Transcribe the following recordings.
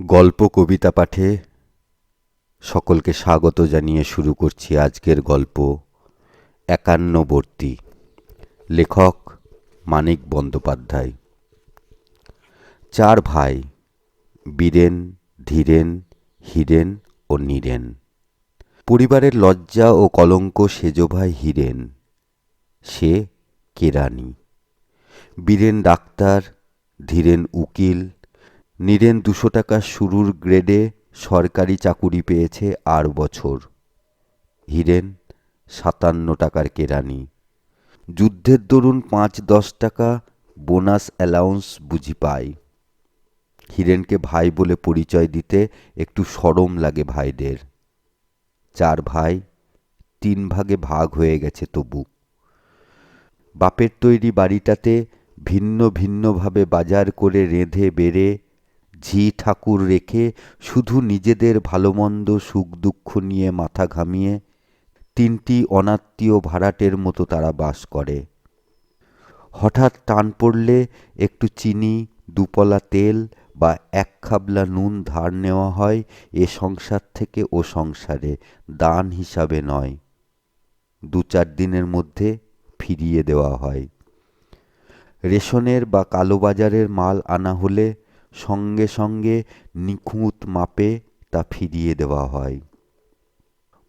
গল্প কবিতা পাঠে সকলকে স্বাগত জানিয়ে শুরু করছি আজকের গল্প একান্নবর্তী, লেখক মানিক বন্দ্যোপাধ্যায়। চার ভাই, বীরেন, ধীরেন, হীরেন ও নীরেন। পরিবারের লজ্জা ও কলঙ্ক সেজ ভাই হীরেন, সে কেরানি বীরেন ডাক্তার, ধীরেন উকিল নীরেন দুশো টাকা শুরুর গ্রেডে সরকারি চাকুরি পেয়েছে আর বছর। হীরেন, সাতান্ন টাকার কেরানি। যুদ্ধের দরুন পাঁচ দশ টাকা বোনাস অ্যালাউন্স বুঝি পায়। হিরেনকে ভাই বলে পরিচয় দিতে একটু সরম লাগে ভাইদের। চার ভাই, তিন ভাগে ভাগ হয়ে গেছে তবু। বাপের তৈরি বাড়িটাতে ভিন্ন ভিন্নভাবে বাজার করে রেঁধে বেড়ে ঝি ঠাকুর রেখে শুধু নিজেদের ভালোমন্দ সুখ দুঃখ নিয়ে মাথা ঘামিয়ে তিনটি অনাত্মীয় ভাড়াটের মতো তারা বাস করে। হঠাৎ টান পড়লে একটু চিনি, দুপলা তেল বা এক খাবলা নুন ধার নেওয়া হয় এ সংসার থেকে ও সংসারে, দান হিসাবে নয়। দু চার দিনের মধ্যে ফিরিয়ে দেওয়া হয়। রেশনের বা কালোবাজারের মাল আনা হলে সঙ্গে সঙ্গে নিখুঁত মাপে তা ফিরিয়ে দেওয়া হয়।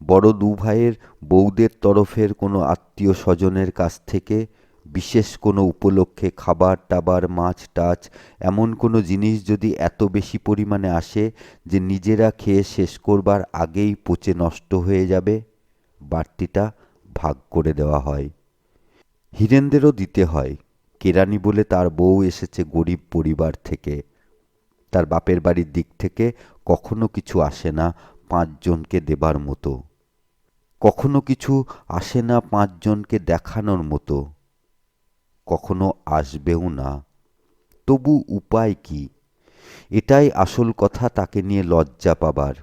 বড় দু ভাইয়ের বউদের তরফের কোনো আত্মীয় স্বজনের কাছ থেকে বিশেষ কোনো উপলক্ষে খাবার টাবার মাছ, টাছ এমন কোনো জিনিস যদি এত বেশি পরিমাণে আসে যে নিজেরা খেয়ে শেষ করবার আগেই পচে নষ্ট হয়ে যাবে, বাড়তিটা ভাগ করে দেওয়া হয়। হীরেনদেরও দিতে হয়। কেরানি বলে তার বউ এসেছে গরিব পরিবার থেকে। তার বাপের বাড়ির দিক থেকে কখনো কিছু আসে না পাঁচজনকে দেবার মতো। কখনো কিছু আসে না পাঁচজনকে দেখানোর মতো। কখনো আসবেও না। তবু উপায় কি? এটাই আসল কথা তাকে নিয়ে লজ্জা পাবার।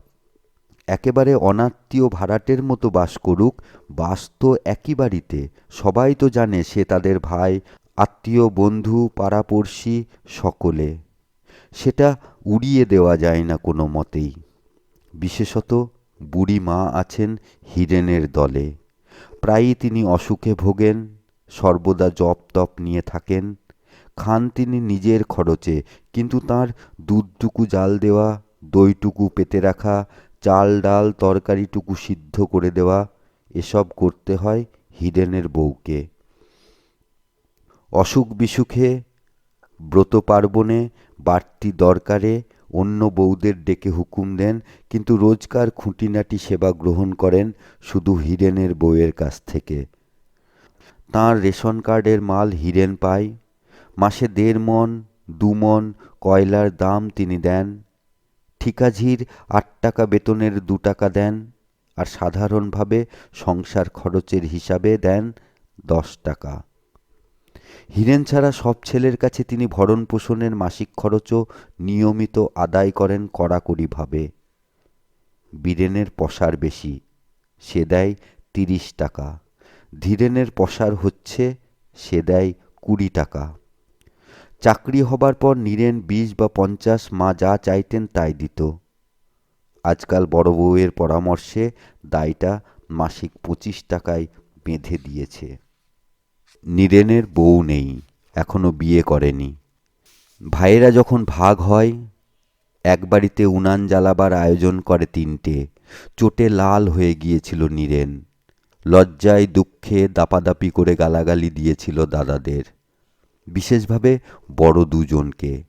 একেবারে অনাত্মীয় ভাড়াটের মতো বাস করুক, বাস তো একই বাড়িতে। সবাই তো জানে সে তাদের ভাই, আত্মীয়, বন্ধু, পাড়াপড়শি, সকলে। সেটা উড়িয়ে দেওয়া যায় না কোনো মতেই। বিশেষত বুড়ি মা আছেন হিরেনের দলে। প্রায়ই তিনি অসুখে ভোগেন, সর্বদা জপ তপ নিয়ে থাকেন। খান তিনি নিজের খরচে, কিন্তু তার দুধটুকু জাল দেওয়া, দইটুকু পেতে রাখা, চাল ডাল তরকারিটুকু সিদ্ধ করে দেওয়া, এসব করতে হয় হিরেনের বউকে। অসুখ বিসুখে ব্রত পার্বণে বাড়তি দরকারে অন্য বউদের ডেকে হুকুম দেন, কিন্তু রোজকার খুঁটিনাটি সেবা গ্রহণ করেন শুধু হিরেনের বউয়ের কাছ থেকে। তাঁর রেশন কার্ডের মাল হিরেন পায়। মাসে দেড় মন, দু মন কয়লার দাম তিনি দেন। ঠিকাঝির আট টাকা বেতনের দু টাকা দেন আর সাধারণভাবে সংসার খরচের হিসাবে দেন দশ টাকা। হীরেন ছাড়া সব ছেলের কাছে তিনি ভরণ পোষণের মাসিক খরচও নিয়মিত আদায় করেন কড়াকড়িভাবে। বীরেনের পসার বেশি, সে দেয় তিরিশ টাকা। ধীরেনের পসার হচ্ছে, সে দেয় কুড়ি টাকা। চাকরি হবার পর নীরেন বিশ বা পঞ্চাশ মা যা চাইতেন তাই দিত। আজকাল বড় বউয়ের পরামর্শে দায়টা মাসিক পঁচিশ টাকায় বেঁধে দিয়েছে। নীরেনের বউ নেই, এখনও বিয়ে করেনি। ভাইয়েরা যখন ভাগ হয়, এক বাড়িতে উনান জ্বালাবার আয়োজন করে তিনটে, চোটে লাল হয়ে গিয়েছিল নীরেন। লজ্জায় দুঃখে দাপাদাপি করে গালাগালি দিয়েছিল দাদাদের। বিশেষভাবে বড় দুজনকে।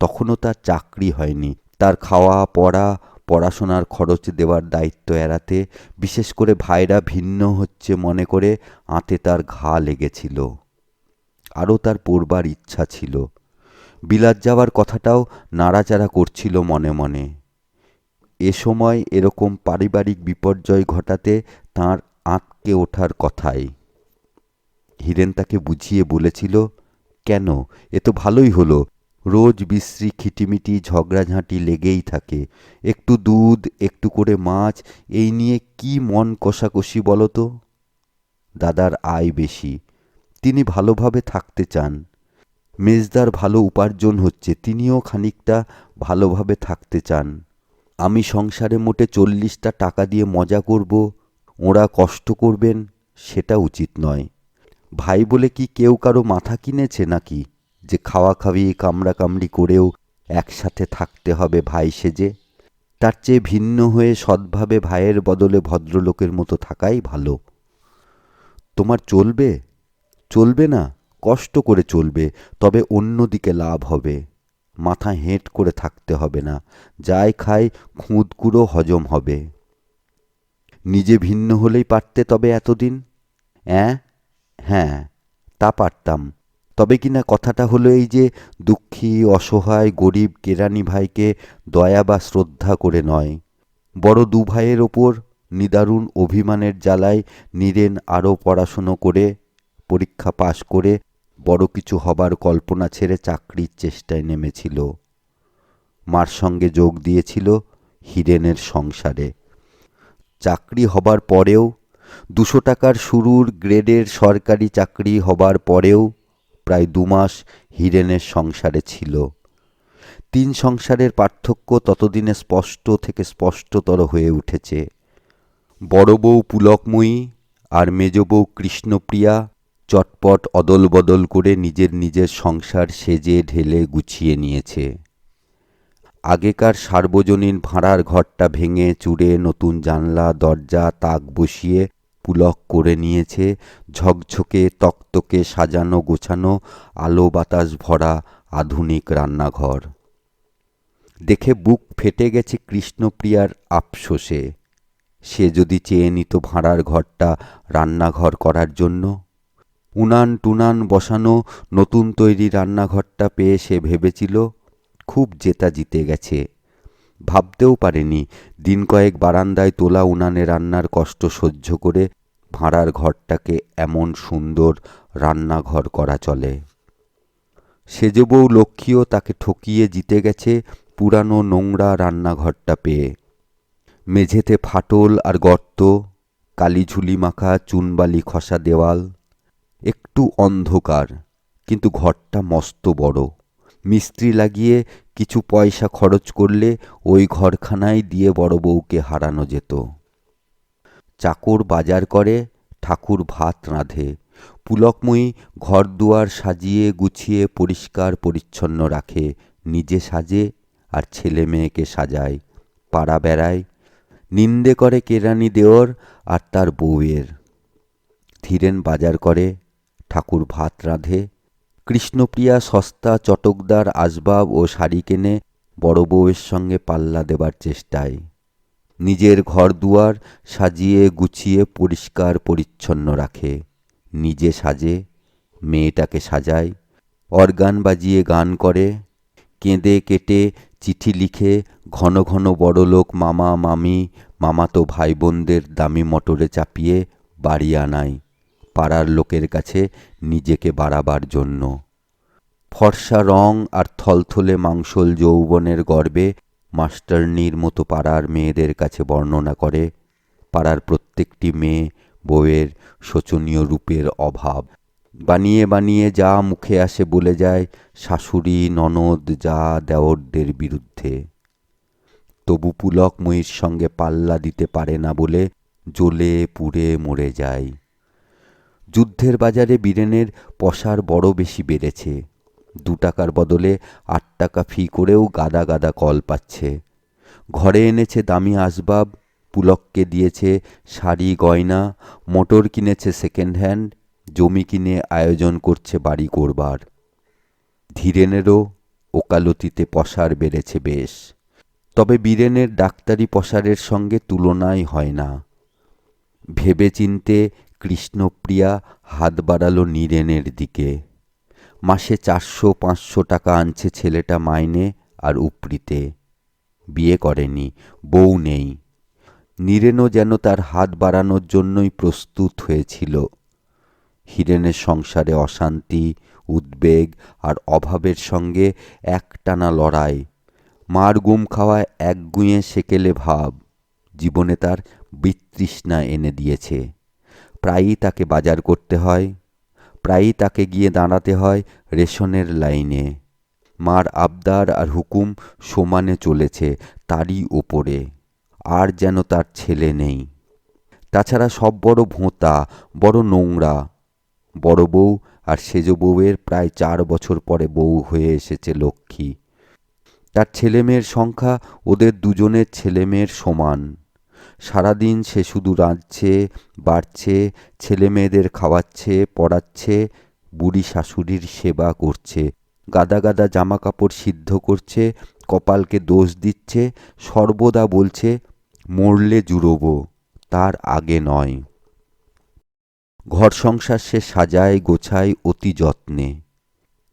তখনও তার চাকরি হয়নি, তার খাওয়া পড়া পড়াশোনার খরচ দেওয়ার দায়িত্ব এড়াতে, বিশেষ করে ভাইরা ভিন্ন হচ্ছে মনে করে আঁতে তার ঘা লেগেছিল। আরও তার পড়বার ইচ্ছা ছিল। বিলাত যাওয়ার কথাটাও নাড়াচাড়া করছিল মনে মনে। এ সময় এরকম পারিবারিক বিপর্যয় ঘটাতে তার আঁতকে ওঠার কথাই। হীরেন তাকে বুঝিয়ে বলেছিল, কেন? এ তো ভালোই হলো। রোজ বিশ্রী খিটিমিটি ঝগড়াঝাঁটি লেগেই থাকে। একটু দুধ, একটু করে মাছ, এই নিয়ে কি মন কষাকষি বলো তো? দাদার আয় বেশি। তিনি ভালোভাবে থাকতে চান। মেজদার ভালো উপার্জন হচ্ছে, তিনিও খানিকটা ভালোভাবে থাকতে চান। আমি সংসারে মোটে চল্লিশটা টাকা দিয়ে মজা করব, ওরা কষ্ট করবেন, সেটা উচিত নয়। ভাই বলে কি কেউ কারও মাথা কিনেছে নাকি? যে খাওয়া খাওয়ি কামড়া কামড়ি করেও একসাথে থাকতে হবে ভাই সেজে। তার চেয়ে ভিন্ন হয়ে সৎভাবে ভাইয়ের বদলে ভদ্রলোকের মতো থাকাই ভালো। তোমার চলবে? চলবে না, কষ্ট করে চলবে, তবে অন্যদিকে লাভ হবে। মাথা হেঁট করে থাকতে হবে না, যাই খাই খুঁতকুড়ো হজম হবে। নিজে ভিন্ন হলেই পারতে তবে এতদিন? অ্যাঁ? হ্যাঁ তা পারতাম। তবে কি না কথাটা হলো এই যে, দুঃখী, অসহায়, গরিব, কেরানি ভাইকে দয়া বা শ্রদ্ধা করে নয়। বড় দু ভাইয়ের ওপর নিদারুণ অভিমানের জ্বালায় নীরেন আরও পড়াশুনো করে, পরীক্ষা পাশ করে বড় কিছু হবার কল্পনা ছেড়ে চাকরির চেষ্টায় নেমেছিল। মার সঙ্গে যোগ দিয়েছিল হিরেনের সংসারে। চাকরি হবার পরেও, দুশো টাকার শুরুর গ্রেডের সরকারি চাকরি হবার পরেও প্রায় দুমাস হিরেনের সংসারে ছিল। তিন সংসারের পার্থক্য ততদিনে স্পষ্ট থেকে স্পষ্টতর হয়ে উঠেছে। বড় বউ পুলকময়ী আর মেজ বউ কৃষ্ণপ্রিয়া চটপট অদল বদল করে নিজের নিজের সংসার সেজে ঢেলে গুছিয়ে নিয়েছে। আগেকার সার্বজনীন ভাড়ার ঘরটা ভেঙে চুড়ে নতুন জানলা, দরজা, তাক বসিয়ে পুলক করে নিয়েছে, ঝকঝকে তকতকে সাজানো গোছানো আলো বাতাস ভরা আধুনিক রান্নাঘর। দেখে বুক ফেটে গেছে কৃষ্ণপ্রিয়ার আফসোসে। সে যদি চেয়ে নিত ভাড়ার ঘরটা রান্নাঘর করার জন্য। উনান টুনান বসানো নতুন তৈরি রান্নাঘরটা পেয়ে সে ভেবেছিল, খুব জেতা জিতে গেছে। ভাবতেও পারেনি। দিন কয়েক বারান্দায় তোলা উনানে রান্নার কষ্ট সহ্য করে ভাড়ার ঘরটাকে এমন সুন্দর রান্নাঘর করা চলে। সেজ বউ লক্ষ্মীও তাকে ঠকিয়ে জিতে গেছে পুরানো নোংরা রান্নাঘরটা পেয়ে। মেঝেতে ফাটল আর গর্ত কালি ঝুলি মাখা চুনবালি খসা দেওয়াল, একটু অন্ধকার, কিন্তু ঘরটা মস্ত বড়। মিস্ত্রি লাগিয়ে কিছু পয়সা খরচ করলে ওই ঘরখানায় দিয়ে বড় বউকে হারানো যেত। চাকর বাজার করে, ঠাকুর ভাত রাঁধে। পুলকময়ী ঘর দুয়ার সাজিয়ে গুছিয়ে পরিষ্কার পরিচ্ছন্ন রাখে। নিজে সাজে আর ছেলে মেয়েকে সাজায়। পাড়া বেড়ায়। নিন্দে করে কেরানি দেওর আর তার বউয়ের। ধীরেন বাজার করে, ঠাকুর ভাত রাঁধে। কৃষ্ণপ্রিয়া, সস্তা, চটকদার, আসবাব ও শাড়ি কেনে বড় বউয়ের সঙ্গে পাল্লা দেবার চেষ্টায়। নিজের ঘর দুয়ার সাজিয়ে গুছিয়ে পরিষ্কার পরিচ্ছন্ন রাখে। নিজে সাজে, মেয়েটাকে সাজায়, অর্গান বাজিয়ে গান করে, কেঁদে কেটে চিঠি লিখে ঘন ঘন বড়লোক মামা, মামি, মামাতো ভাই বোনদের দামি মোটরে চাপিয়ে বাড়ি আনায়। পাড়ার লোকের কাছে নিজেকে বাড়াবার জন্য। ফর্সা রং আর থলথলে মাংসল যৌবনের গর্বে মাস্টারনির মতো পাড়ার মেয়েদের কাছে বর্ণনা করে, পাড়ার প্রত্যেকটি মেয়ে বউয়ের শোচনীয় রূপের অভাব। বানিয়ে বানিয়ে যা মুখে আসে বলে যায়, শাশুড়ি, ননদ যা দেওরদের বিরুদ্ধে। তবু পুলকময়ীর সঙ্গে পাল্লা দিতে পারে না বলে জ্বলে পুড়ে মরে যায়। যুদ্ধের বাজারে বীরেনের পশার বড় বেশি বেড়েছে। দু টাকার বদলে আট টাকা ফি করেও গাদা গাদা কল পাচ্ছে। ঘরে এনেছে দামি আসবাব, পুলককে দিয়েছে শাড়ি, গয়না, মোটর কিনেছে সেকেন্ড হ্যান্ড জমি কিনে আয়োজন করছে বাড়ি করবার। ধীরেনেরও ওকালতিতে পসার বেড়েছে বেশ। তবে বীরেনের ডাক্তারি পসারের সঙ্গে তুলনাই হয় না। ভেবে চিনতে কৃষ্ণপ্রিয়া হাত বাড়ালো নীরেনের দিকে। মাসে চারশো পাঁচশো টাকা আনছে ছেলেটা মাইনে আর উপরিতে। বিয়ে করেনি, বউ নেই। নীরেনও যেন তার হাত বাড়ানোর জন্যই প্রস্তুত হয়েছিল। হিরেনের সংসারে অশান্তি, উদ্বেগ আর অভাবের সঙ্গে একটানা লড়াই। মার গুম খাওয়ায় একগুঁয়ে সেকেলে ভাব। জীবনে তার বিতৃষ্ণা এনে দিয়েছে। প্রায়ই তাকে বাজার করতে হয়, প্রায়ই তাকে গিয়ে দাঁড়াতে হয় রেশনের লাইনে। মার আবদার আর হুকুম সমানে চলেছে তারই ওপরে, আর যেন তার ছেলে নেই। তাছাড়া সব বড় ভোঁতা, বড় নোংরা, বড় বউ আর সেজ বউয়ের প্রায় চার বছর পরে বউ হয়ে এসেছে লক্ষ্মী। তার ছেলেমেয়ের সংখ্যা ওদের দুজনের ছেলেমেয়ের সমান। সারাদিন সে শুধু রাঁধছে, বাড়ছে ছেলে মেয়েদের খাওয়াচ্ছে, পড়াচ্ছে, বুড়ি শাশুড়ির সেবা করছে। গাদা গাদা জামা কাপড় সিদ্ধ করছে, কপালকে দোষ দিচ্ছে, সর্বদা বলছে, মরলে জুড়োবো, তার আগে নয়। ঘর সংসার সে সাজায়, গোছায় অতি যত্নে।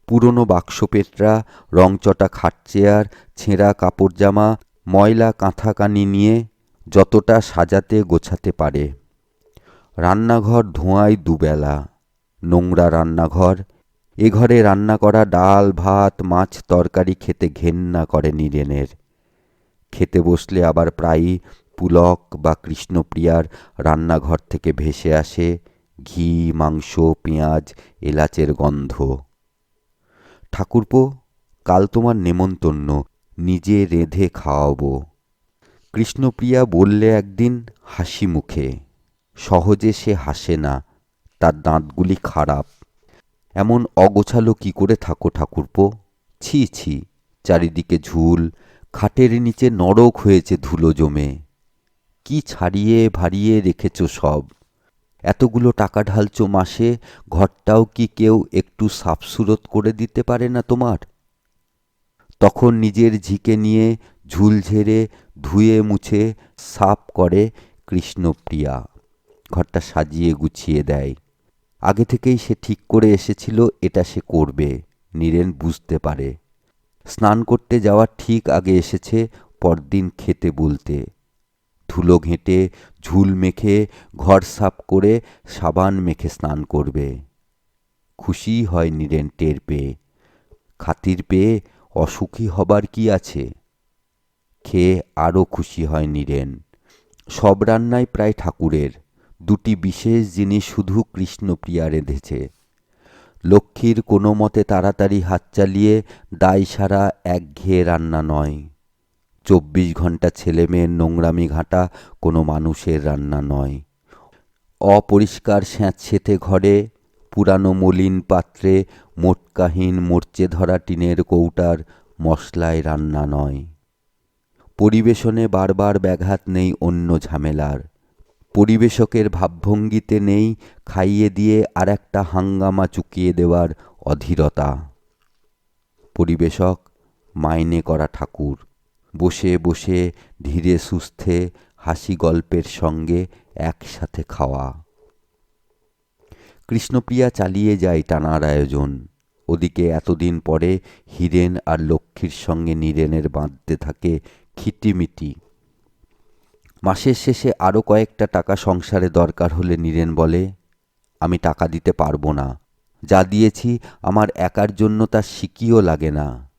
পুরনো বাক্সপেটরা, রংচটা খাট চেয়ার, ছেঁড়া কাপড় জামা ময়লা কাঁথাকানি নিয়ে যতটা সাজাতে গোছাতে পারে। রান্নাঘর ধোঁয়ায় দুবেলা। নোংরা রান্নাঘর। এ ঘরে রান্না করা ডাল, ভাত, মাছ, তরকারি খেতে ঘেন্না করে নীরেনের। খেতে বসলে আবার প্রায়ই পুলক বা কৃষ্ণপ্রিয়ার রান্নাঘর থেকে ভেসে আসে ঘি, মাংস, পেঁয়াজ, এলাচের গন্ধ। ঠাকুরপো, কাল তোমার নেমন্তন্ন, নিজে রেঁধে খাওয়াবো। কৃষ্ণপ্রিয়া বললে একদিন হাসি মুখে, সহজে সে হাসে না, তার দাঁতগুলি খারাপ। এমন অগোছালো কি করে থাকো ঠাকুরপো? ছি ছি, চারিদিকে ঝুল, খাটের নিচে নরক হয়েছে ধুলো জমে। কি ছাড়িয়ে ভারিয়ে রেখেছ সব? এতগুলো টাকা ঢালছো মাসে, ঘরটাও কি কেউ একটু সাফসুরত করে দিতে পারে না তোমার? তখন নিজের ঝিকে নিয়ে ঝুল ঝেড়ে ধুয়ে মুছে সাফ করে কৃষ্ণপ্রিয়া। ঘরটা সাজিয়ে গুছিয়ে দেয়। আগে থেকেই সে ঠিক করে এসেছিল, এটা সে করবে, নীরেন বুঝতে পারে। স্নান করতে যাওয়ার ঠিক আগে এসেছে পরদিন খেতে বলতে। ধুলো ঘেঁটে ঝুল মেখে ঘর সাফ করে সাবান মেখে স্নান করবে। খুশি হয় নীরেন টের পেয়ে। খাতির পেয়ে অসুখী হবার কি আছে? খেয়ে আরও খুশি হয় নীরেন। সব রান্নাই প্রায় ঠাকুরের। দুটি বিশেষ জিনিস শুধু কৃষ্ণপ্রিয়া রেঁধেছে। লক্ষ্মীর কোনো মতে তাড়াতাড়ি হাত চালিয়ে দায় সারা একঘেয়ে রান্না নয়। চব্বিশ ঘণ্টা ছেলে মেয়ের নোংরামি ঘাঁটা কোনো মানুষের রান্না নয়। অপরিষ্কার স্যাঁতসেঁতে ঘরে, পুরানো মলিন পাত্রে, মোটকাহীন মরচে ধরা টিনের কৌটার মশলায় রান্না নয়। পরিবেশনে বারবার ব্যাঘাত নেই অন্য ঝামেলার। পরিবেশকের ভাবভঙ্গিতে নেই খাইয়ে দিয়ে আর একটা হাঙ্গামা চুকিয়ে দেওয়ার অধীরতা। পরিবেশক, মাইনে করা ঠাকুর। বসে বসে ধীরে সুস্থে হাসি গল্পের সঙ্গে একসাথে খাওয়া। কৃষ্ণপ্রিয়া চালিয়ে যায় টানার আয়োজন। ওদিকে এতদিন পরে হীরেন আর লক্ষ্মীর সঙ্গে নীরেনের বাঁধতে থাকে খিটিমিটি। মাসের শেষে আরও কয়েকটা টাকা সংসারে দরকার হলে নীরেন বলে, আমি টাকা দিতে পারব না। যা দিয়েছি আমার একার জন্য তা সিকিও লাগে না।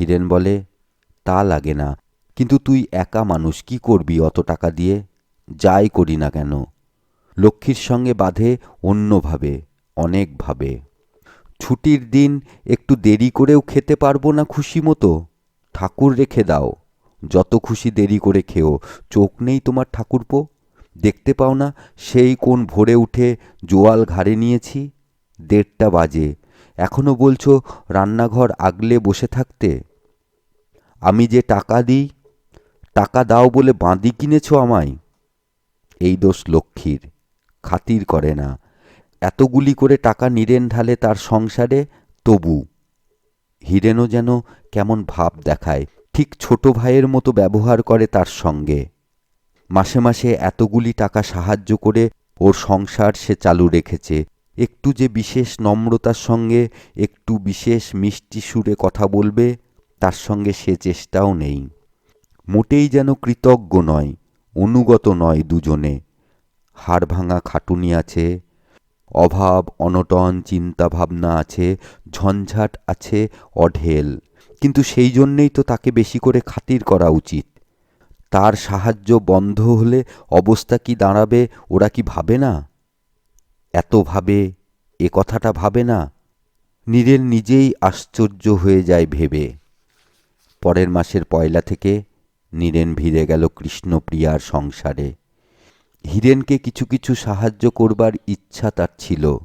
হীরেন বলে, তা লাগে না। কিন্তু তুই একা মানুষ, কি করবি অত টাকা দিয়ে? যাই করি না কেন। লক্ষ্মীর সঙ্গে বাঁধে অন্যভাবে, অনেকভাবে। ছুটির দিন একটু দেরি করেও খেতে পারব না খুশি মতো। ঠাকুর রেখে দাও। যত খুশি দেরি করে খেও, চোখ নেই তোমার ঠাকুরপো। দেখতে পাও না, সেই কোন ভোরে উঠে জোয়াল ঘাড়ে নিয়েছি। দেড়টা বাজে, এখনও বলছো রান্নাঘর আগলে বসে থাকতে? আমি যে টাকা দিই, টাকা দাও বলে বাঁধি কিনেছ আমায়? এই দোষ লক্ষ্মীর, খাতির করে না। এতগুলি করে টাকা নিরেন ঢালে তার সংসারে, তবু। হিরেনও যেন কেমন ভাব দেখায়। ঠিক ছোট ভাইয়ের মতো ব্যবহার করে তার সঙ্গে। মাসে মাসে এতগুলি টাকা সাহায্য করে ওর সংসার সে চালু রেখেছে। একটু যে বিশেষ নম্রতার সঙ্গে, একটু বিশেষ মিষ্টি সুরে কথা বলবে, তার সঙ্গে সে চেষ্টাও নেই। মোটেই যেন কৃতজ্ঞ নয়, অনুগত নয় দুজনে। হাড় ভাঙা খাটুনি আছে, অভাব, অনটন চিন্তা ভাবনা আছে, ঝঞ্ঝাট আছে, অঢেল। কিন্তু সেই জন্যেই তো তাকে বেশি করে খাতির করা উচিত। তার সাহায্য বন্ধ হলে অবস্থা কি দাঁড়াবে, ওরা কি ভাবে না? এত ভাবে, এ কথাটা ভাবে না। নীরেন নিজেই আশ্চর্য হয়ে যায় ভেবে। পরের মাসের পয়লা থেকে নীরেন ভিড়ে গেল কৃষ্ণপ্রিয়ার সংসারে। হীরেনকে কিছু কিছু সাহায্য করবার ইচ্ছা তার ছিল।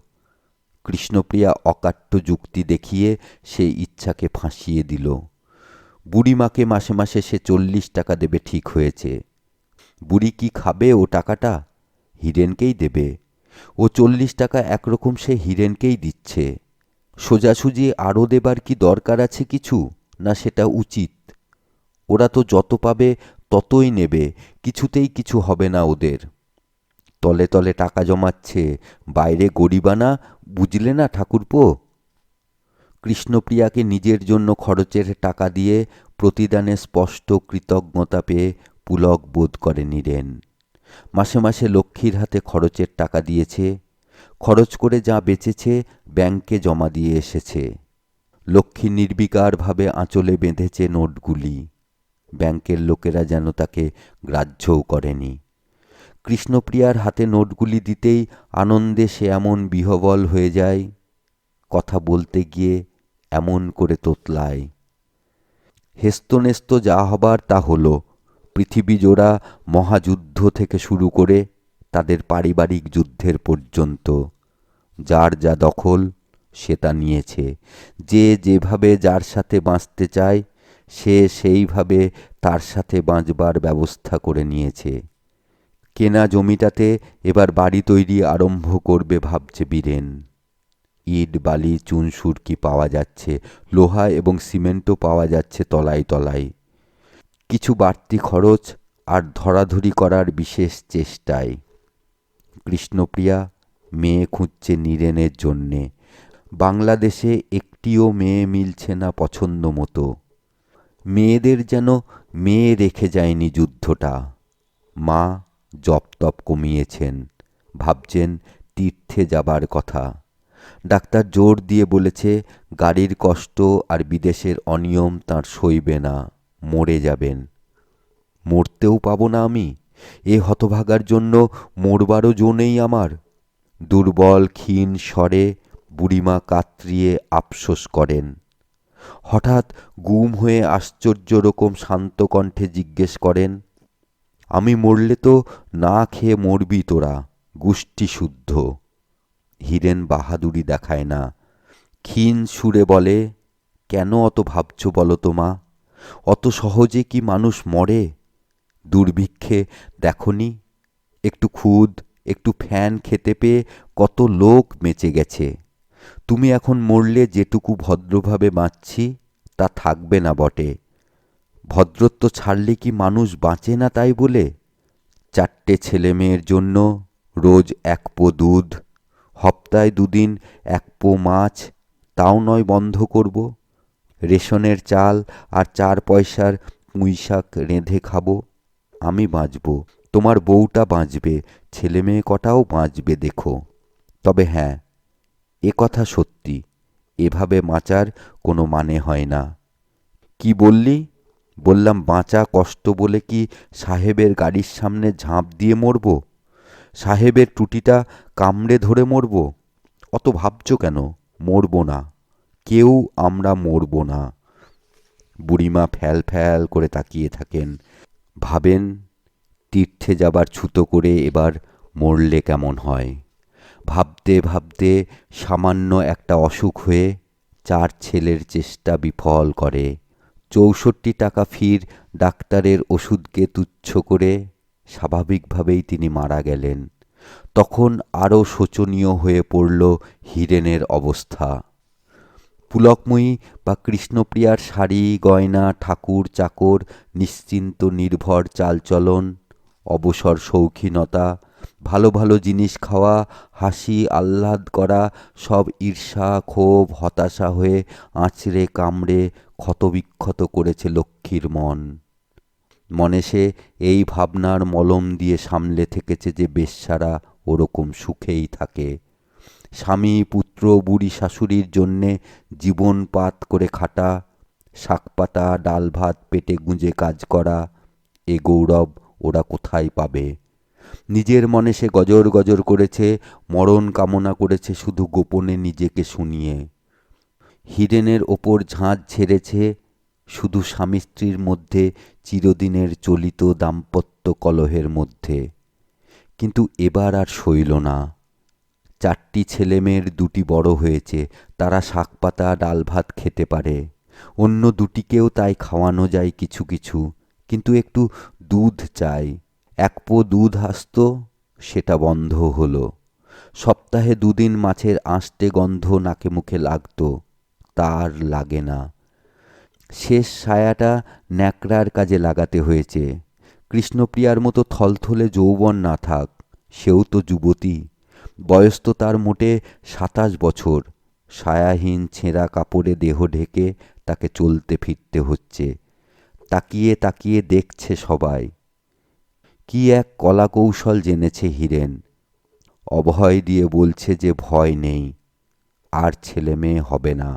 কৃষ্ণপ্রিয়া অকাট্য যুক্তি দেখিয়ে সেই ইচ্ছাকে ফাঁসিয়ে দিল। বুড়িমাকে মাসে মাসে সে চল্লিশ টাকা দেবে ঠিক হয়েছে। বুড়ি কি খাবে ও টাকাটা? হীরেনকেই দেবে। ও চল্লিশ টাকা একরকম সে হীরেনকেই দিচ্ছে। সোজাসুজি আরও দেবার কি দরকার আছে কিছু? না সেটা উচিত। ওরা তো যত পাবে ততই নেবে, কিছুতেই কিছু হবে না ওদের। তলে তলে টাকা জমাচ্ছে। বাইরে গরিবানা, বুঝলে না ঠাকুরপো? কৃষ্ণপ্রিয়াকে নিজের জন্য খরচের টাকা দিয়ে প্রতিদানে স্পষ্ট কৃতজ্ঞতা পেয়ে পুলক বোধ করে নিলেন মাসে মাসে লক্ষ্মীর হাতে খরচের টাকা দিয়েছে। খরচ করে যা বেঁচেছে ব্যাংকে জমা দিয়ে এসেছে। লক্ষ্মী নির্বিকারভাবে আঁচলে বেঁধেছে নোটগুলি। ব্যাংকের লোকেরা যেন তাকে গ্রাহ্যও করেনি। কৃষ্ণপ্রিয়ার হাতে নোটগুলি দিতেই আনন্দে সে এমন বিহবল হয়ে যায়, কথা বলতে গিয়ে এমন করে তোতলায়। হেস্তনেস্ত যা হবার তা হলো, পৃথিবী জোড়া মহাযুদ্ধ থেকে শুরু করে তাদের পারিবারিক যুদ্ধের পর্যন্ত। যার যা দখল, সে তা নিয়েছে। যে যেভাবে যার সাথে বাঁচতে চায়, সে সেইভাবে তার সাথে বাঁচবার ব্যবস্থা করে নিয়েছে। কেনা জমিটাতে এবার বাড়ি তৈরি আরম্ভ করবে ভাবছে বীরেন। ইট, বালি, চুন, সুরকি পাওয়া যাচ্ছে, লোহা এবং সিমেন্টও পাওয়া যাচ্ছে তলায় তলায়। কিছু বাড়তি খরচ আর ধরাধরি করার বিশেষ চেষ্টায়। কৃষ্ণপ্রিয়া মেয়ে খুঁজছে নীরেনের জন্যে। বাংলাদেশে একটিও মেয়ে মিলছে না পছন্দ মতো। মেয়েদের যেন মেয়ে রেখে যায়নি যুদ্ধটা। মা জপ তপ কমিয়েছেন। ভাবছেন তীর্থে যাবার কথা। ডাক্তার জোর দিয়ে বলেছে, গাড়ির কষ্ট আর বিদেশের অনিয়ম তার সইবে না, মরে যাবেন। মরতেও পাবো না আমি, এ হতভাগার জন্য মরবারও জো নেই আমার। দুর্বল, ক্ষীণ স্বরে বুড়িমা কাতরিয়ে আফসোস করেন। হঠাৎ গুম হয়ে আশ্চর্য রকম শান্ত কণ্ঠে জিজ্ঞেস করেন আমি মরলে তো না খেয়ে মরবি তোরা গুষ্টি শুদ্ধ। হিরেন বাহাদুরি দেখায় না। ক্ষীণ সুরে বলে, কেন অত ভাবছ বলো তো মা? অত সহজে কি মানুষ মরে? দুর্ভিক্ষে দেখনি, একটু খুদ, একটু ফ্যান খেতে পেয়ে কত লোক বেঁচে গেছে। তুমি এখন মরলে যেটুকু ভদ্রভাবে বাঁচছি, তা থাকবে না বটে। ভদ্রত্ব ছাড়লে কি মানুষ বাঁচে না তাই বলে? চারটে ছেলে মেয়ের জন্য রোজ এক পো দুধ, হপ্তায় দুদিন এক পো মাছ, তাও নয় বন্ধ করব। রেশনের চাল আর চার পয়সার পুঁই শাক রেঁধে খাব, আমি বাঁচব। তোমার বউটা বাঁচবে ছেলে মেয়ে কটাও বাঁচবে দেখো। তবে হ্যাঁ এ কথা সত্যি, এভাবে বাঁচার কোনো মানে হয় না। কি বললি? বললাম, বাঁচা কষ্ট বলে কি সাহেবের গাড়ির সামনে ঝাঁপ দিয়ে মরব? সাহেবের টুটিটা কামড়ে ধরে মরব? অত ভাবছ কেন? মরব না। কেউ আমরা মরব না। বুড়িমা ফ্যাল ফ্যাল করে তাকিয়ে থাকেন। ভাবেন, তীর্থে যাবার ছুতো করে এবার মরলে কেমন হয়? ভাবতে ভাবতে সামান্য একটা অসুখ হয়ে চার ছেলের চেষ্টা বিফল করে। চৌষট্টি টাকা ফির ডাক্তারের ওষুধকে তুচ্ছ করে স্বাভাবিকভাবেই তিনি মারা গেলেন। তখন আরও শোচনীয় হয়ে পড়ল হীরেনের অবস্থা। পুলকময়ী বা কৃষ্ণপ্রিয়ার শাড়ি, গয়না, ঠাকুর, চাকর, নিশ্চিন্ত, নির্ভর, চালচলন, অবসর, শৌখিনতা ভালো ভালো জিনিস খাওয়া, হাসি, আহ্লাদ করা, সব ঈর্ষা, ক্ষোভ, হতাশা হয়ে আঁচড়ে, কামড়ে ক্ষতবিক্ষত করেছে লক্ষ্মীর মন। মনে সে এই ভাবনার মলম দিয়ে সামলে থেকেছে যে বেশ্যারা ওরকম সুখেই থাকে। স্বামী, পুত্র, বুড়ি, শাশুড়ির জন্যে জীবন পাত করে খাটা শাকপাতা ডাল ভাত, পেটে গুঁজে কাজ করা, এ গৌরব ওরা কোথায় পাবে? নিজের মনে সে গজর গজর করেছে, মরণ কামনা করেছে, শুধু গোপনে নিজেকে শুনিয়ে। হিরেনের ওপর ঝাঁজ ছেড়েছে, শুধু স্বামী স্ত্রীর মধ্যে, চিরদিনের চলিত দাম্পত্য কলহের মধ্যে। কিন্তু এবার আর সইল না। চারটি ছেলেমেয়ের দুটি বড় হয়েছে, তারা শাকপাতা, ডাল ভাত খেতে পারে। অন্য দুটিকেও তাই খাওয়ানো যায় কিছু কিছু, কিন্তু একটু দুধ চাই। এক পো দুধ আসত সেটা বন্ধ হলো। সপ্তাহে দুদিন মাছের আঁশটে গন্ধ নাকে মুখে লাগতো, তার লাগে না। শেষ ছায়াটা ন্যাকড়ার কাজে লাগাতে হয়েছে। কৃষ্ণপ্রিয়ার মতো থলথলে যৌবন না থাক, সেও তো যুবতী। বয়স তো তার মোটে সাতাশ বছর। ছায়াহীন ছেঁড়া কাপড়ে দেহ ঢেকে তাকে চলতে ফিরতে হচ্ছে। তাকিয়ে তাকিয়ে দেখছে সবাই। কি এক কলা কৌশল জেনেছে হিরেন? অভয় দিয়ে বলছে যে ভয় নেই, আর ছেলে মেয়ে হবে না।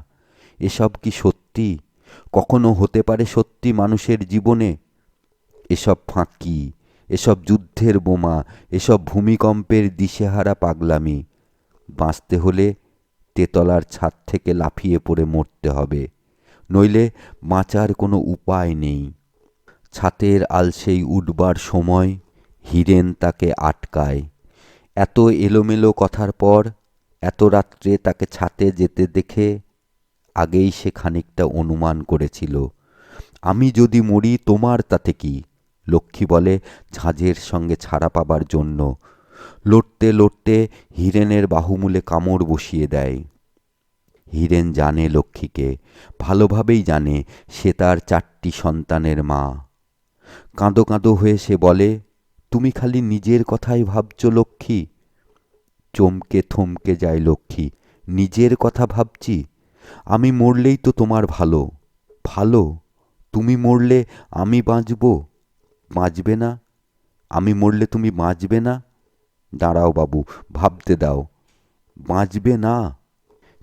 এসব কি সত্যি? কখনো হতে পারে সত্যি মানুষের জীবনে? এসব ফাঁকি, এসব যুদ্ধের বোমা, এসব ভূমিকম্পের দিশেহারা পাগলামি, বাঁচতে হলে তেতলার ছাদ থেকে লাফিয়ে পড়ে মরতে হবে, নইলে বাঁচার কোনো উপায় নেই। ছাতের আলসেই উঠবার সময় হীরেন তাকে আটকায়। এত এলোমেলো কথার পর, এত রাত্রে তাকে ছাতে যেতে দেখে আগেই সে খানিকটা অনুমান করেছিল। আমি যদি মরি তোমার তাতে কি? লক্ষ্মী বলে, ঝাঁঝের সঙ্গে ছাড়া পাবার জন্য। লড়তে লড়তে হীরেনের বাহুমূলে কামড় বসিয়ে দেয়। হীরেন জানে লক্ষ্মীকে। ভালোভাবেই জানে, সে তার চারটি সন্তানের মা। কাঁদো কাঁদো হয়ে সে বলে, তুমি খালি নিজের কথাই ভাবছ লক্ষ্মী? চমকে থমকে যায় লক্ষ্মী, নিজের কথা ভাবছি। আমি মরলেই তো তোমার ভালো ভালো? তুমি মরলে আমি বাঁচব? বাঁচবে না? আমি মরলে তুমি বাঁচবে না? দাঁড়াও বাবু, ভাবতে দাও। বাঁচবে না?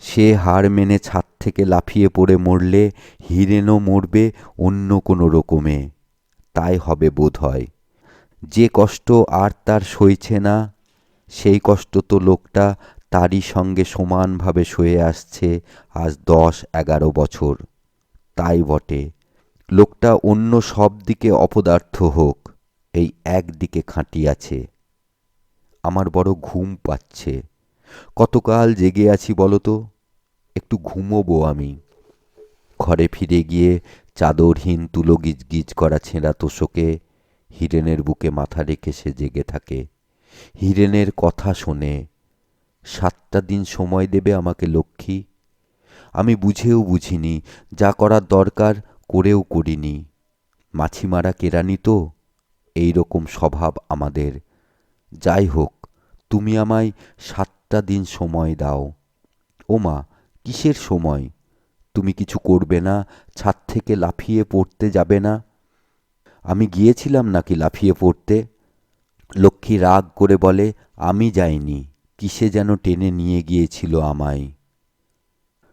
সে হার মেনে ছাদ থেকে লাফিয়ে পড়ে মরলে হিরেনও মরবে অন্য কোনো রকমে। তাই হবে বোধ হয়। যে কষ্ট আর তার সইছে না, সেই কষ্ট তো লোকটা তারই সঙ্গে সমানভাবে সয়ে আসছে আজ দশ এগারো বছর। তাই বটে। লোকটা অন্য সব দিকে অপদার্থ হোক, এই একদিকে খাঁটি আছে। আমার বড় ঘুম পাচ্ছে। কতকাল জেগে আছি বলো তো? একটু ঘুমোবো আমি। ঘরে ফিরে গিয়ে চাদরহীন তুলো গিজগিজ করা ছেঁড়া তোষকে হিরেনের বুকে মাথা রেখে সে জেগে থাকে। হিরেনের কথা শোনে, সাতটা দিন সময় দেবে আমাকে লক্ষ্মী। আমি বুঝেও বুঝিনি, যা করার দরকার করেও করিনি। মাছি মারা কেরানি তো, এই রকম স্বভাব আমাদের। যাই হোক, তুমি আমায় সাতটা দিন সময় দাও। ও মা কিসের সময়? তুমি কিছু করবে না, ছাদ থেকে লাফিয়ে পড়তে যাবে না। আমি গিয়েছিলাম নাকি লাফিয়ে পড়তে? লক্ষ্মী রাগ করে বলে, আমি যাইনি, কিসে যেন টেনে নিয়ে গিয়েছিল আমায়।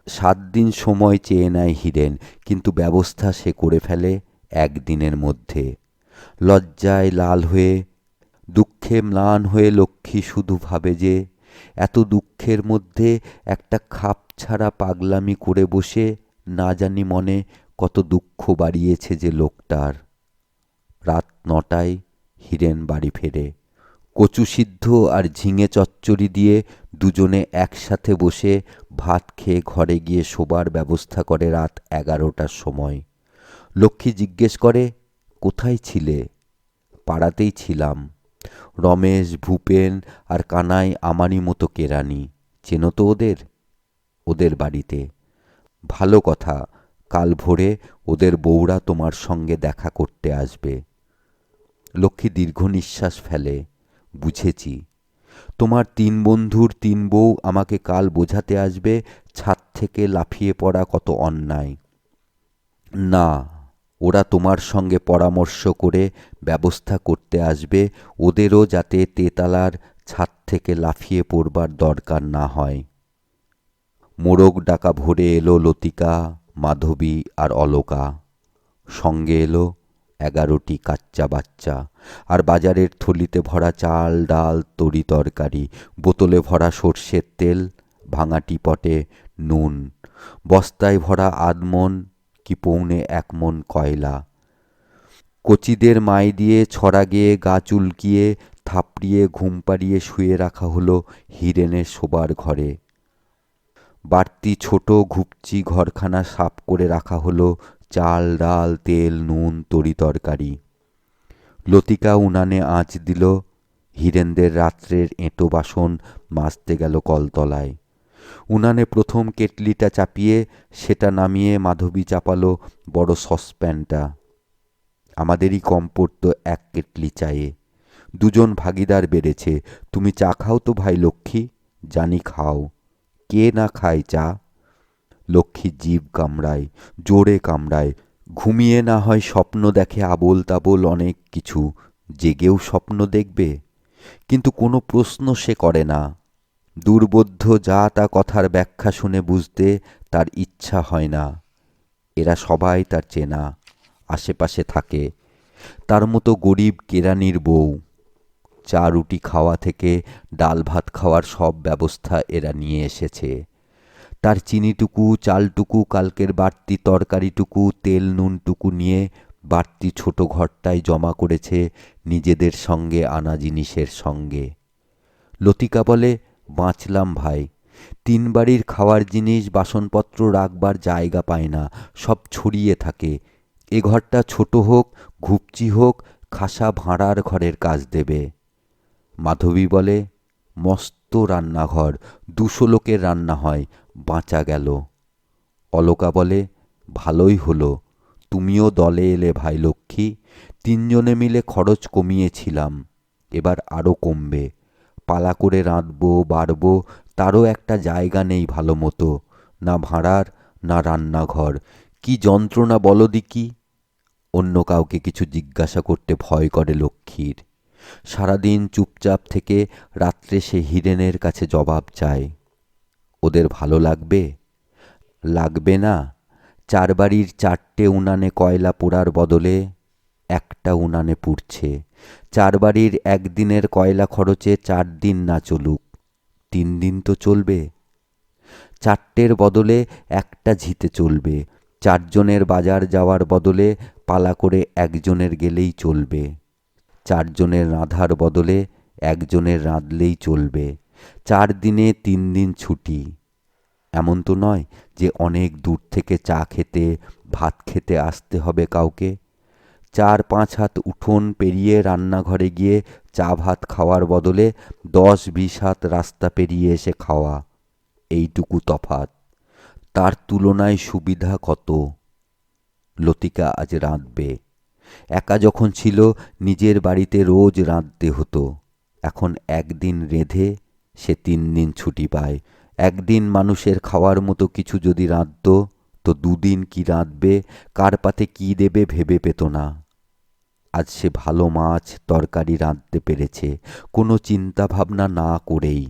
সাত দিন সময় চেয়ে নেয় হিরেন, কিন্তু ব্যবস্থা সে করে ফেলে একদিনের মধ্যে। লজ্জায় লাল হয়ে, দুঃখে ম্লান হয়ে লক্ষ্মী শুধু ভাবে যে এত দুঃখের মধ্যে একটা খাপ ছাড়া পাগলামি করে বসে না জানি মনে কত দুঃখ বাড়িয়েছে যে লোকটার। রাত নটায় হিরেন বাড়ি ফেরে। কচু সিদ্ধ আর ঝিঙে চচ্চড়ি দিয়ে দুজনে একসাথে বসে ভাত খেয়ে ঘরে গিয়ে শোবার ব্যবস্থা করে রাত এগারোটার সময়। লক্ষ্মী জিজ্ঞেস করে, কোথায় ছিলে? পাড়াতেই ছিলাম। রমেশ, ভূপেন আর কানাই আমারই মতো কেরানি চেনো তো ওদের? ওদের বাড়িতে। ভালো কথা, কাল ভোরে ওদের বউরা তোমার সঙ্গে দেখা করতে আসবে। লক্ষ্মী দীর্ঘ নিঃশ্বাস ফেলে। বুঝেছি। তোমার তিন বন্ধুর তিন বউ আমাকে কাল বোঝাতে আসবে ছাদ থেকে লাফিয়ে পড়া কত অন্যায়। না ওরা তোমার সঙ্গে পরামর্শ করে ব্যবস্থা করতে আসবে, ওদেরও যাতে তেতালার ছাদ থেকে লাফিয়ে পড়বার দরকার না হয়। মোরগ ডাকা ভরে এলো লতিকা, মাধবী আর অলকা। সঙ্গে এলো এগারোটি কাচ্চা বাচ্চা। আর বাজারের থলিতে ভরা চাল, ডাল, তরি তরকারি, বোতলে ভরা সর্ষের তেল, ভাঙা টিপটে নুন, বস্তায় ভরা আধমন কি পৌনে এক মন কয়লা। কচিদের মাই দিয়ে ছড়া গিয়ে গা চুলকিয়ে, থাপড়িয়ে, ঘুম পাড়িয়ে শুয়ে রাখা হলো হিরেনের শোবার ঘরে। বাড়তি ছোট ঘুপচি ঘরখানা সাফ করে রাখা হলো চাল, ডাল, তেল, নুন, তরি তরকারি। লতিকা উনানে আঁচ দিল, হীরেনদের রাত্রের এঁটো বাসন মাজতে গেল কলতলায়। উনানে প্রথম কেটলিটা চাপিয়ে সেটা নামিয়ে মাধবী চাপালো বড় সসপ্যানটা। আমাদেরই কম পড়তো এক কেটলি চায়ে। দুজন ভাগিদার বেড়েছে। তুমি চা খাও তো ভাই লক্ষ্মী, জানি খাও। কে না খায় চা? লক্ষ্মী জীব কামড়ায়, জোরে কামড়ায়। ঘুমিয়ে না হয় স্বপ্ন দেখে আবোল তাবোল অনেক কিছু। জেগেও স্বপ্ন দেখবে। কিন্তু কোনো প্রশ্ন সে করে না। দুর্বোধ্য যা তা কথার ব্যাখ্যা শুনে বুঝতে তার ইচ্ছা হয় না। এরা সবাই তার চেনা, আশেপাশে থাকে। তার মতো গরিব কেরানির বউ। চা রুটি খাওয়া থেকে ডাল ভাত খাওয়ার সব ব্যবস্থা এরা নিয়ে এসেছে। তার চিনিটুকু, চালটুকু, কালকের বাড়তি তরকারিটুকু, তেল নুনটুকু নিয়ে বাড়তি ছোট ঘরটায় জমা করেছে নিজেদের সঙ্গে আনা জিনিসের সঙ্গে। লতিকা বলে বাঁচলাম ভাই। তিন বাড়ির খাওয়ার জিনিস, বাসনপত্র রাখবার জায়গা পায় না, সব ছড়িয়ে থাকে। এ ঘরটা ছোট হোক, ঘুপচি হোক, খাসা ভাঁড়ার ঘরের কাজ দেবে। মাধবী বলে, মস্ত রান্নাঘর, দুশো লোকের রান্না হয়, বাঁচা গেল। অলকা বলে, ভালোই হলো, তুমিও দলে এলে ভাই লক্ষ্মী, তিনজনে মিলে খরচ কমিয়েছিলাম, এবার আরও কমবে। পালা করে রাঁধবো, বাড়বো, তারও একটা জায়গা নেই ভালো মতো না ভাঁড়ার, না রান্নাঘর। কি যন্ত্রণা বলো দিকি? অন্য কাউকে কিছু জিজ্ঞাসা করতে ভয় করে লক্ষ্মীর। সারাদিন চুপচাপ থেকে রাত্রে সে হিরেনের কাছে জবাব চায়। ওদের ভালো লাগবে? লাগবে না। চার বাড়ির চারটে উনানে কয়লা পোড়ার বদলে একটা উনানে পুড়ছে। চার বাড়ির একদিনের কয়লা খরচে চার দিন না চলুক, তিন দিন তো চলবে। চারটের বদলে একটা ঝিতে চলবে, চারজনের বাজার যাওয়ার বদলে পালা করে একজনের গেলেই চলবে। চারজনের রাঁধার বদলে একজনের রাঁধলেই চলবে। চার দিনে তিন দিন ছুটি। এমন তো নয় যে অনেক দূর থেকে চা খেতে, ভাত খেতে আসতে হবে কাউকে। চার পাঁচ হাত উঠোন পেরিয়ে রান্নাঘরে গিয়ে চা ভাত খাওয়ার বদলে দশ বিশ হাত রাস্তা পেরিয়ে এসে খাওয়া। এইটুকু তফাত তার তুলনায় সুবিধা কত? লতিকা আজ রাঁধবে। একা যখন ছিল, নিজের বাড়িতে রোজ রাঁধতে হতো। এখন একদিন রেঁধে, সে তিন দিন ছুটি পায়। একদিন মানুষের খাওয়ার মতো কিছু যদি রাঁধত তো দুদিন কি রাঁধবে, কার পাতে কী দেবে ভেবে পেত না। আজ সে ভালো মাছ তরকারি রাঁধতে পেরেছে, কোনো চিন্তা ভাবনা না করেই।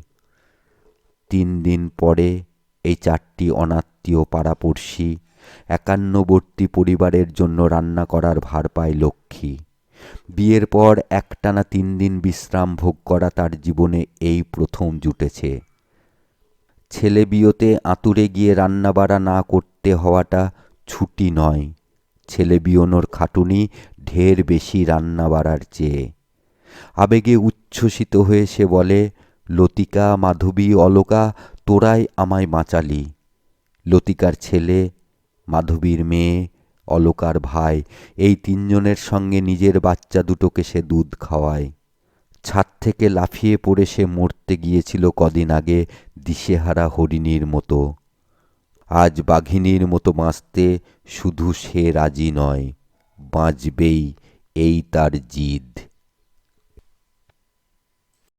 তিন দিন পরে এই চারটি অনাত্মীয় পাড়াপড়শি, একান্নবর্তী পরিবারের জন্য রান্না করার ভার পায় লক্ষ্মী। বিয়ের পর একটানা তিন দিন বিশ্রাম ভোগ করা তার জীবনে এই প্রথম জুটেছে। ছেলে বিয়েতে আতুরে গিয়ে রান্না বাড়া না করতে হওয়াটা ছুটি নয়। ছেলে বিয়নোর খাটুনি ঢের বেশি রান্না বাড়ার চেয়ে। আবেগে উচ্ছ্বসিত হয়ে সে বলে, লতিকা, মাধবী, অলকা, তোরাই আমায় বাঁচালি। লতিকার ছেলে, মাধবীর মেয়ে, অলকার ভাই, এই তিনজনের সঙ্গে নিজের বাচ্চা দুটোকে সে দুধ খাওয়ায়। ছাদ থেকে লাফিয়ে পড়ে সে মরতে গিয়েছিল কদিন আগে দিশেহারা হরিণীর মতো। আজ বাঘিনীর মতো বাঁচতে শুধু সে রাজি নয়, বাঁচবেই এই তার জিদ।